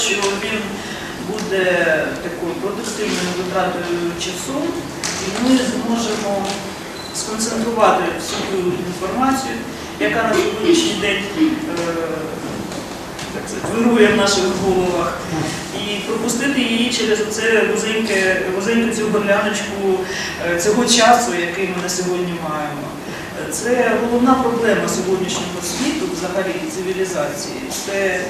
що він буде такою продуктивною витратою часу, і ми зможемо сконцентрувати всю інформацію, яка на сьогоднішній день е, вирує в наших головах, і пропустити її через це вузеньку цю горляночку е, цього часу, який ми на сьогодні маємо. Це головна проблема сьогоднішнього світу, взагалі цивілізації. Це е,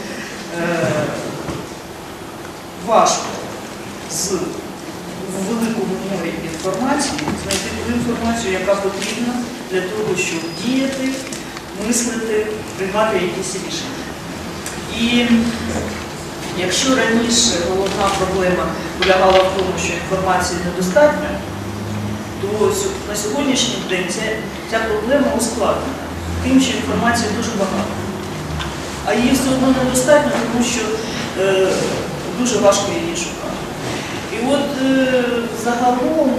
важко з в великому морі інформації знайти ту інформацію, яка потрібна для того, щоб діяти, мислити, приймати якісь рішення. І якщо раніше головна проблема полягала в тому, що інформації недостатньо, то на сьогоднішній день ця, ця проблема ускладнена тим, що інформації дуже багато. А її все одно недостатньо, тому що е, дуже важко її шукати. І от е, загалом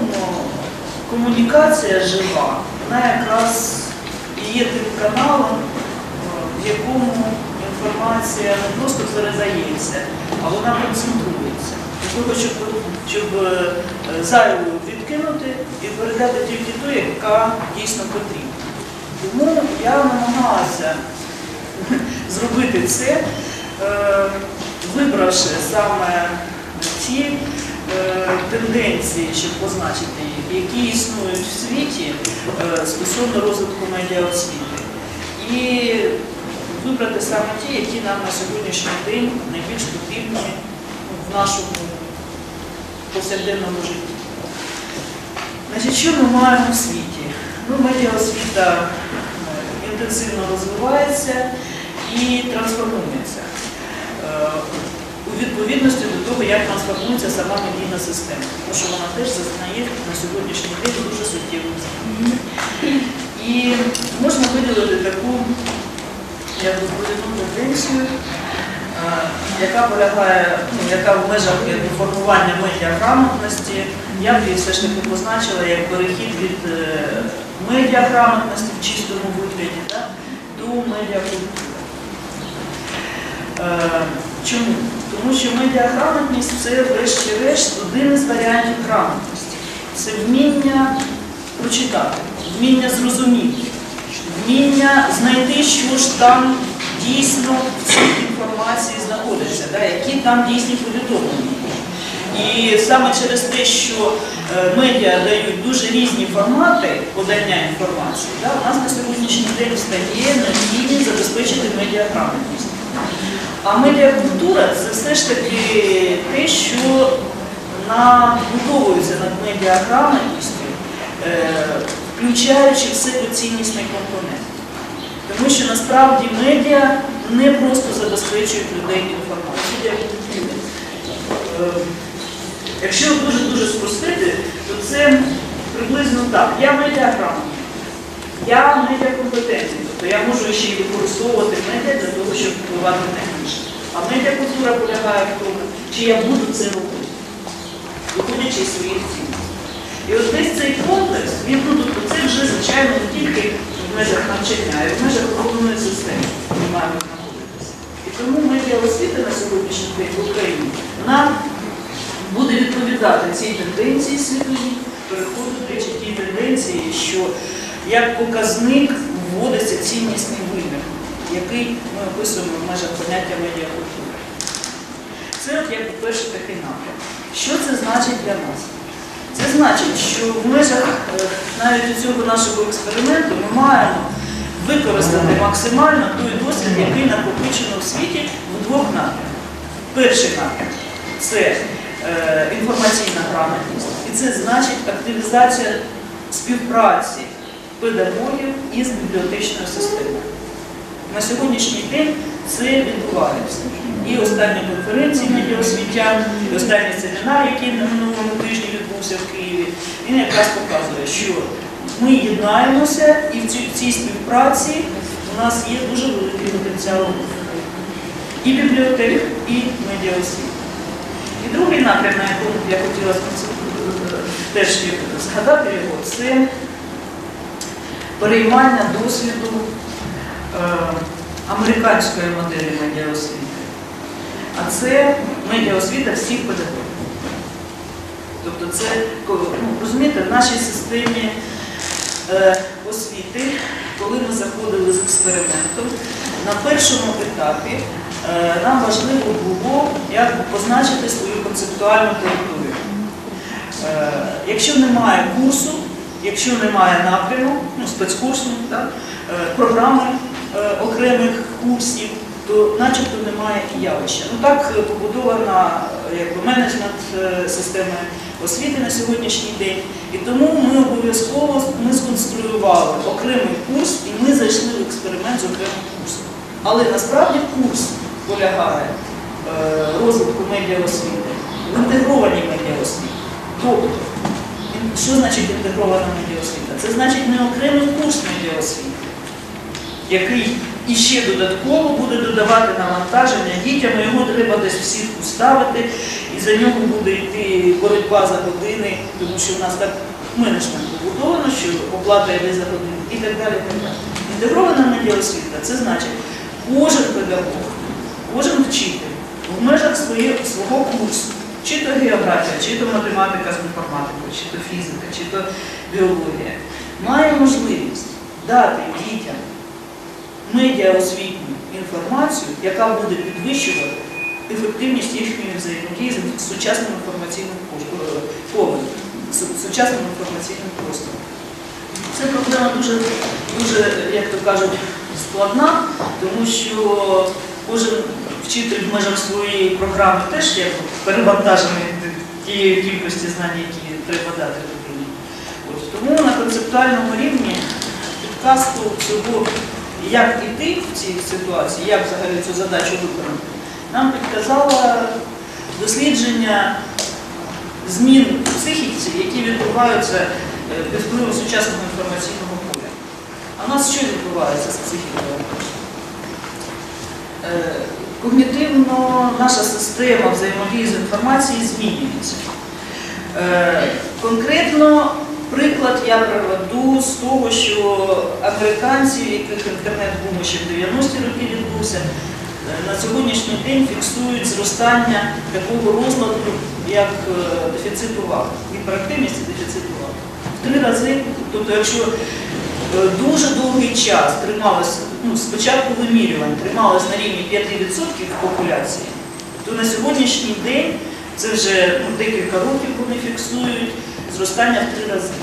комунікація жива, вона якраз каналом, в якому інформація не просто передається, а вона концентрується. Того, щоб, щоб е, зайву відкинути і передати тільки ту, яка дійсно потрібна. Тому я намагалася зробити це, е, вибравши саме ті е, тенденції, щоб позначити їх, які існують в світі е, стосовно розвитку медіаосвіти. І вибрати саме ті, які нам на сьогоднішній день найбільш потрібні в нашому повсякденному житті. Значить, що ми маємо в світі? Ну, медіаосвіта е, інтенсивно розвивається і трансформується е, у відповідності до того, як трансформується сама медійна система, тому що вона теж зазнає на сьогоднішній день дуже суттєвих. І можна виділити таку відповідну тенденцію, яка полягає, ну, яка в межах якби, формування медіаграмотності, я б її все ж таки позначила як перехід від е, медіаграмотності в чистому вигляді да, до медіакультури. Е, Чому? Тому що медіаграмотність це, врешті-решт, один із варіантів грамотності. Це вміння прочитати, вміння зрозуміти, вміння знайти, що ж там дійсно в цій інформації знаходиться, да, які там дійсні повідомлення. І саме через те, що е, медіа дають дуже різні формати подання інформації, да, у нас на сьогоднішній день встає необхідність забезпечити медіаграмотність. А медіакультура це все ж таки те, що набудовується над медіаграмотністю, включаючи всепоціннісний компонент. Тому що насправді медіа не просто забезпечують людей інформацією. Е, Якщо дуже-дуже спростити, то це приблизно так. Я медіаграмотний, я медіакомпетентний, тобто я можу ще й використовувати медіа для того, щоб впливати на інших. А медіакультура полягає в тому, чи я буду це робити, виходячи з своїх цінностей. І от десь цей комплекс, він це вже, звичайно, не тільки в межах навчання, а й в межах оборонної системи ми маємо знаходитися. І тому медіаосвіта на сьогоднішній день в Україні, вона буде відповідати цій тенденції світовій, переходу речі, тій тенденції, що як показник вводиться ціннісний вимір, який ми описуємо в межах поняття медіакультури. Це як перший такий напрям. Що це значить для нас? Це значить, що в межах е, навіть цього нашого експерименту ми маємо використати максимально той досвід, який накопичено в світі в двох напрямках. Перший напрям це е, інформаційна грамотність, і це значить активізація співпраці педагогів із бібліотечною системою. На сьогоднішній день це відбувається. І останні конференції медіаосвітян, і останній семінар, який на минулому тижні відбувся в Києві, він якраз показує, що ми єднаємося і в цій, співпраці у нас є дуже великий потенціал і бібліотек, і медіаосвіти. І другий напрям, на якому я хотіла теж згадати його, це переймання досвіду е, американської моделі медіаосвіти. А це медіаосвіта всіх педагогів. Тобто це, ну, розумієте, в нашій системі е, освіти, коли ми заходили з експериментом, на першому етапі е, нам важливо було як позначити свою концептуальну територію. Е, якщо немає курсу, якщо немає напряму, ну, спецкурсу, е, програми е, окремих курсів, то начебто немає і явища. Ну так е, побудована е, якби, менеджмент е, системи освіти на сьогоднішній день. І тому ми обов'язково сконструювали окремий курс і ми зайшли в експеримент з окремим курсом. Але насправді курс полягає е, розвитку медіаосвіти, в інтегрованій медіаосвіті. Тобто, що значить інтегрована медіаосвіта? Це значить не окремий курс медіаосвіти, який іще додатково буде додавати навантаження дітям, його треба десь всіх уставити, і за нього буде йти боротьба за години, тому що в нас так менеджмент побудовано, що оплата йде за годину і так далі. І так далі. Інтегрована це значить кожен педагог, кожен вчитель в межах своє- свого курсу, чи то географія, чи то математика з інформатикою, чи то фізика, чи то біологія, має можливість дати дітям медіаосвітню інформацію, яка буде підвищувати ефективність їхньої взаємодії з сучасним інформаційним полем, сучасним інформаційним простором. Це проблема дуже, дуже, як то кажуть, складна, тому що кожен вчитель в межах своєї програми теж як перевантажений тією кількості знань, які треба дати. От, тому на концептуальному рівні підказку цього, як іти в цій ситуації, як взагалі цю задачу виконати, нам підказало дослідження змін в психіці, які відбуваються е, під впливом сучасного інформаційного поля. А в нас що відбувається з психікою? Е, Когнітивно наша система взаємодії з інформацією змінюється. Е, Конкретно приклад я приведу з того, що американці, яких інтернет-бум ще в 90-ті роки відбувся, е, на сьогоднішній день фіксують зростання такого розладу, як е, дефіцит уваги, гіперактивність і дефіцит уваги. В три рази, тобто, якщо е, дуже довгий час трималося, ну, спочатку вимірювань трималось на рівні 5% популяції, то на сьогоднішній день це вже ну, декілька років вони фіксують зростання в три рази.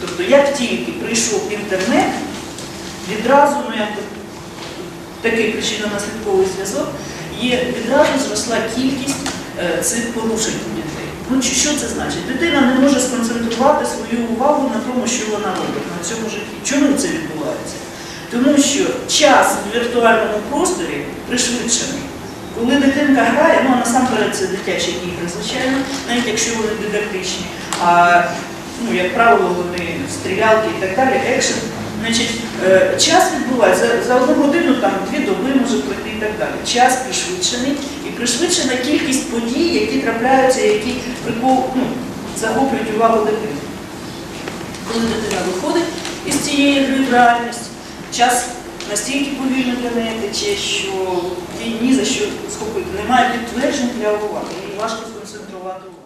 Тобто, як тільки прийшов інтернет, відразу, ну якби такий причинно-наслідковий зв'язок, є відразу зросла кількість е, цих порушень у дітей. Ну що це значить? Дитина не може сконцентрувати свою увагу на тому, що вона робить на цьому житті. Чому це відбувається? Тому що час в віртуальному просторі пришвидшений. Коли дитинка грає, ну насамперед це дитячі ігри, звичайно, навіть якщо вони дидактичні, а ну, як правило, вони стрілялки і так далі, екшен. Значить, е, час відбувається за, за одну годину, там дві доби може пройти і так далі. Час пришвидшений і пришвидшена кількість подій, які трапляються, які ну, захоплюють увагу дитини. Коли дитина виходить із цієї гри в реальність, час настільки повільно для неї тече, що їй ні за що схопити. Немає підтверджень для уваги, їй важко сконцентрувати увагу.